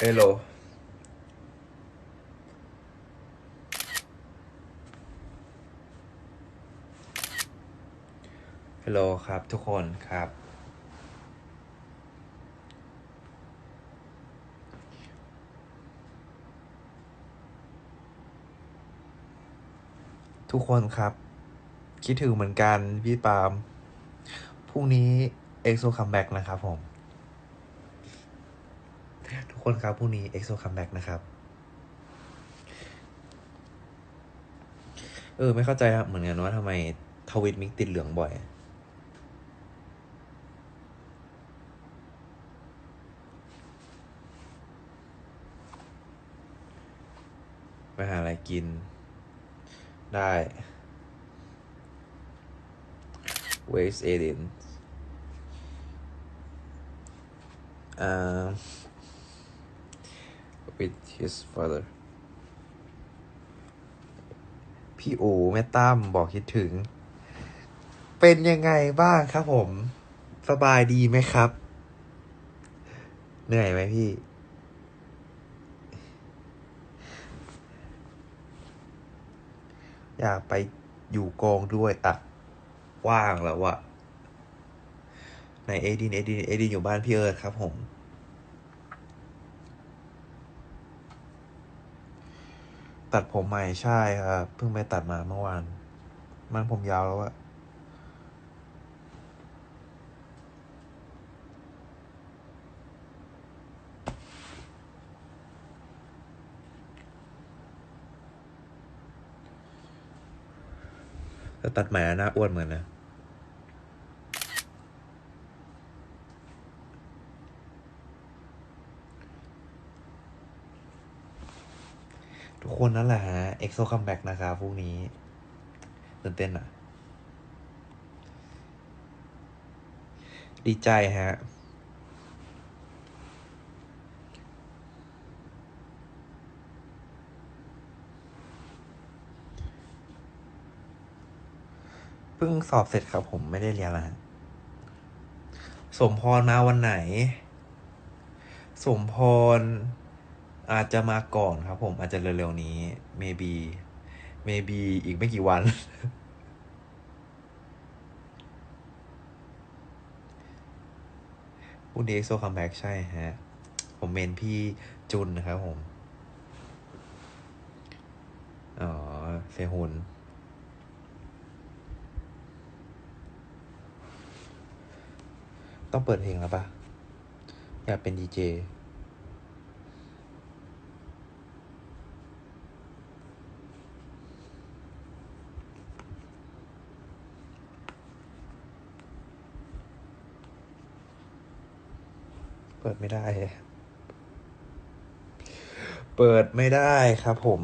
เฮลโลฮัลโหลครับทุกคนครับ ทุกคนครับ คิดถึงเหมือนกันพี่ปาล์มพรุ่งนี้เอ็กโซคัมแบ็กนะครับผม ทุกคนครับพรุ่งนี้เอ็กโซคัมแบ็กนะครับ เออ ไม่เข้าใจครับเหมือนกันว่าทำไมทวิตมิกติดเหลืองบ่อยไปหาอะไรกิน ได้ Where's Aiden um with his father พี่โอแม่ตั้มบอกคิดถึง เป็นยังไงบ้างครับผม สบายดีไหมครับ เหนื่อยไหมพี่ อยากไปอยู่กองด้วยแต่ว่างแล้วอะในเอดินเอดินเอดินอยู่บ้านพี่เอิร์ธครับผม ตัดผมใหม่ใช่ครับเพิ่งไปตัดมาเมื่อวาน มันผมยาวแล้วอะแต่ตัดใหม่หน้าอ้วนเหมือนนะ ทุกคนนั่นแหละฮะเอ็กโซคัมแบ็กนะครับพรุ่งนี้ตื่นเต้นอะ ดีใจฮะเพิ่งสอบเสร็จครับผมไม่ได้เรียนแล้วฮะสมพรมาวันไหน สมพร อาจจะมาก่อนครับ ผมอาจจะเร็วๆนี้ maybe maybe อีกไม่กี่วัน พูดดีเอ็กโซคัมแบ็กใช่ฮะ ผมเมนพี่จุนนะครับผม อ๋อเซฮุนต้องเปิดเพลงแล้วปะอยากเป็นดีเจ เปิดไม่ได้ เปิดไม่ได้ครับผม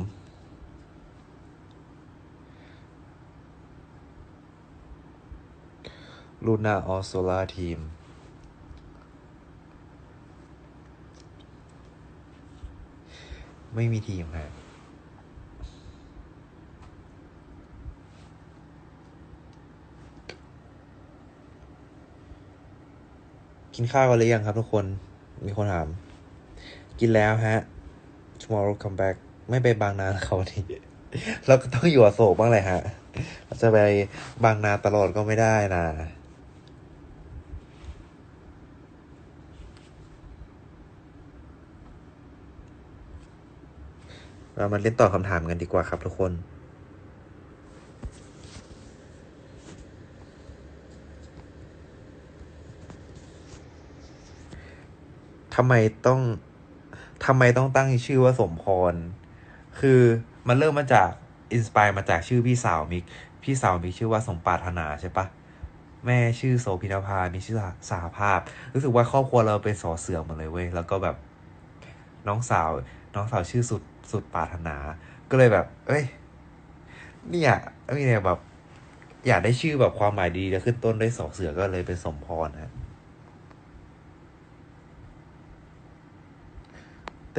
ลูน่าออสโซลาทีมไม่มีทีมฮะกินข้าวกันหรือยังครับทุกคน มีคนถาม กินแล้วฮะ tomorrow come back ไม่ไปบางนาแล้วเขาวันนี้เราก็ต้องอยู่อโศกบ้างเลยฮะ เราจะไปบางนาตลอดก็ไม่ได้นะเรามาเล่นต่อคำถามกันดีกว่าครับทุกคน ทำไมต้องทำไมต้องตั้งชื่อว่าสมพร คือมันเริ่มมาจากอินสปายมาจากชื่อพี่สาวมิก พี่สาวมิกชื่อว่าสมปรารถนาใช่ปะแม่ชื่อโสพินภา มีชื่อสาภาพ รู้สึกว่าครอบครัวเราเป็นสอเสือหมดเลยเว้ย แล้วก็แบบน้องสาว น้องสาวชื่อสุดสุดปรารถนา ก็เลยแบบ เอ้ย เนี่ยมีเนี่ยแบบ อยากได้ชื่อแบบความหมายดีแล้วขึ้นต้นด้วยสอเสือก็เลยเป็นสมพรฮะ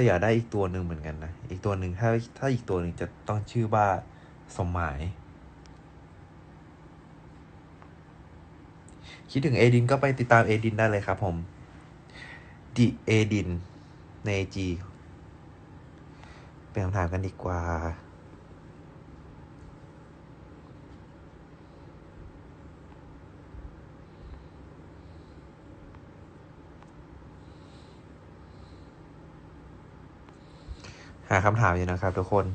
แต่อยากได้อีกตัวหนึ่งเหมือนกันนะ อีกตัวหนึ่งถ้าถ้าอีกตัวหนึ่งจะต้องชื่อว่าสมหมาย คิดถึงเอดินก็ไปติดตามเอดินได้เลยครับผมดิเอดินในจีเป็นคำถามกันดีกว่า หาคำถามอยู่นะครับทุกคน